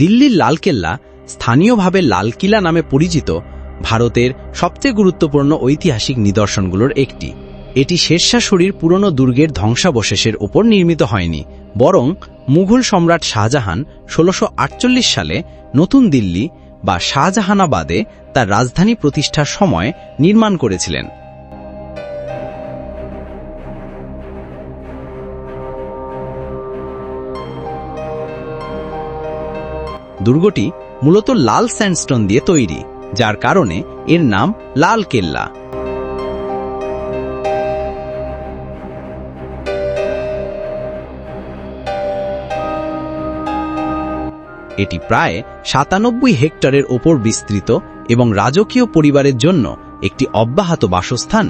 দিল্লির লালকেল্লা স্থানীয়ভাবে লালকিলা নামে পরিচিত ভারতের সবচেয়ে গুরুত্বপূর্ণ ঐতিহাসিক নিদর্শনগুলোর একটি। এটি শেরশাশুড়ির পুরনো দুর্গের ধ্বংসাবশেষের ওপর নির্মিত হয়নি, বরং মুঘল সম্রাট শাহজাহান ষোলোশো সালে নতুন দিল্লি বা শাহজাহানাবাদে তার রাজধানী প্রতিষ্ঠার সময় নির্মাণ করেছিলেন। দুর্গটি মূলত লাল স্যান্ডস্টোন দিয়ে তৈরি, যার কারণে এর নাম লাল কেল্লা। এটি প্রায় সাতানব্বই হেক্টরের ওপর বিস্তৃত এবং রাজকীয় পরিবারের জন্য একটি অব্যাহত বাসস্থান।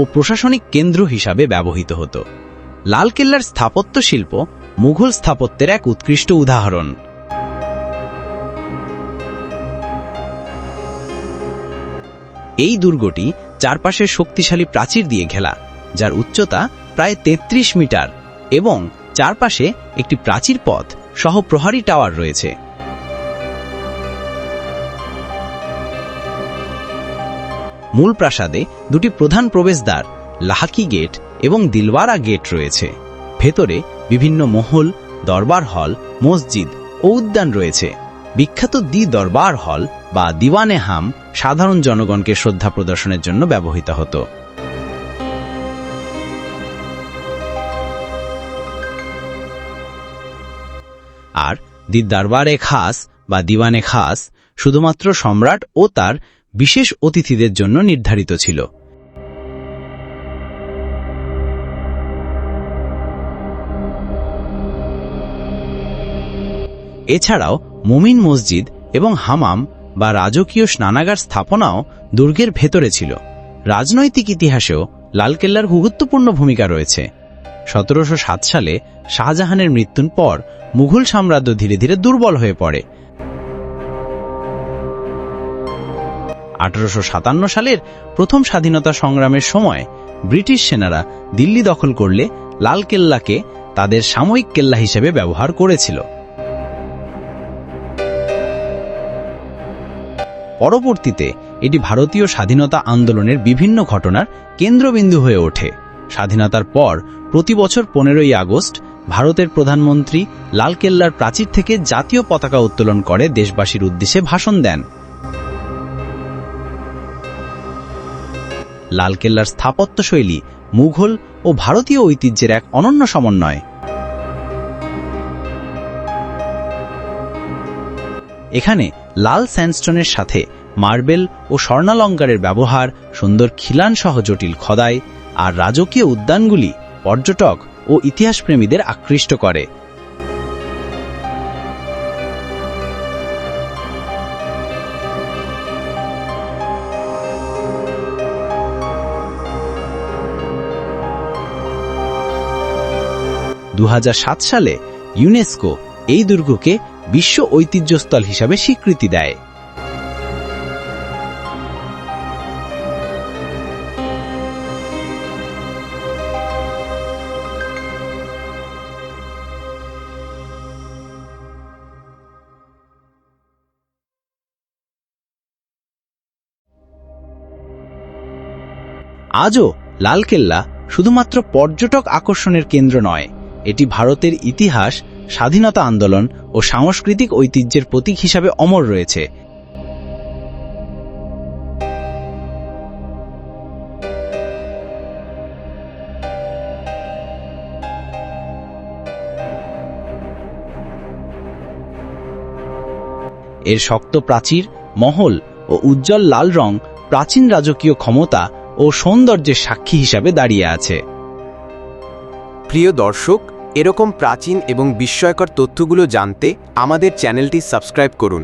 ও প্রশাসনিক কেন্দ্র হিসাবে ব্যবহৃত হতো। লালকেল্লার স্থাপত্য শিল্প মুঘল স্থাপত্যের এক উৎকৃষ্ট উদাহরণ। এই দুর্গটি চারপাশে শক্তিশালী প্রাচীর দিয়ে ঘেলা যার উচ্চতা প্রায় ৩৩ মিটার এবং চারপাশে একটি প্রাচীর পথ সহ প্রহারী টাওয়ার রয়েছে। মূল প্রাসাদে দুটি প্রধান প্রবেশদ্বার, লাহাকি গেট এবং দিলওয়ারা গেট রয়েছে। ভেতরে বিভিন্ন মহল, দরবার হল, মসজিদ ও উদ্যান রয়েছে। বিখ্যাত দি দরবার হল বা দিওয়ানে হাম সাধারণ জনগণকে শ্রদ্ধা প্রদর্শনের জন্য ব্যবহৃত হতো। আর দি দরবারে খাস বা দিওয়ানে খাস শুধুমাত্র সম্রাট ও তার বিশেষ অতিথিদের জন্য নির্ধারিত ছিল। এছাড়াও মুমিন মসজিদ এবং হামাম বা রাজকীয় স্নানাগার স্থাপনাও দুর্গের ভেতরে ছিল। রাজনৈতিক ইতিহাসেও লালকেল্লার গুরুত্বপূর্ণ ভূমিকা রয়েছে। সতেরোশো সাত সালে শাহজাহানের মৃত্যুর পর মুঘল সাম্রাজ্য ধীরে ধীরে দুর্বল হয়ে পড়ে। আঠারোশো সাতান্ন সালের প্রথম স্বাধীনতা সংগ্রামের সময় ব্রিটিশ সেনারা দিল্লি দখল করলে লাল কেল্লাকে তাদের সাময়িক কেল্লা হিসেবে ব্যবহার করেছিল। পরবর্তীতে এটি ভারতীয় স্বাধীনতা আন্দোলনের বিভিন্ন ঘটনার কেন্দ্রবিন্দু হয়ে ওঠে। স্বাধীনতার পর প্রতি বছর পনেরোই আগস্ট ভারতের প্রধানমন্ত্রী লালকেল্লার প্রাচীর থেকে জাতীয় পতাকা উত্তোলন করে দেশবাসীর উদ্দেশ্যে ভাষণ দেন। লালকেল্লার স্থাপত্যশৈলী মুঘল ও ভারতীয় ঐতিহ্যের এক অনন্য সমন্বয়। এখানে লাল স্যান্ডস্টোনের সাথে মার্বেল ও স্বর্ণালঙ্কারের ব্যবহার, সুন্দর খিলান সহ জটিল খোদাই আর রাজকীয় উদ্যানগুলি পর্যটক ও ইতিহাসপ্রেমীদের আকৃষ্ট করে। দু হাজার সাত সালে ইউনেস্কো এই দুর্গকে বিশ্ব ঐতিহ্যস্থল হিসাবে স্বীকৃতি দেয়। আজও লালকেল্লা শুধুমাত্র পর্যটক আকর্ষণের কেন্দ্র নয় এটি ভারতের ইতিহাস, স্বাধীনতা আন্দোলন ও সাংস্কৃতিক ঐতিহ্যের প্রতীক হিসাবে অমর রয়েছে। এর শক্ত প্রাচীর, মহল ও উজ্জ্বল লাল রং প্রাচীন রাজকীয় ক্ষমতা ও সৌন্দর্যের সাক্ষী হিসাবে দাঁড়িয়ে আছে। প্রিয় দর্শক এরকম প্রাচীন এবং বিস্ময়কর তথ্যগুলো জানতে আমাদের চ্যানেলটি সাবস্ক্রাইব করুন।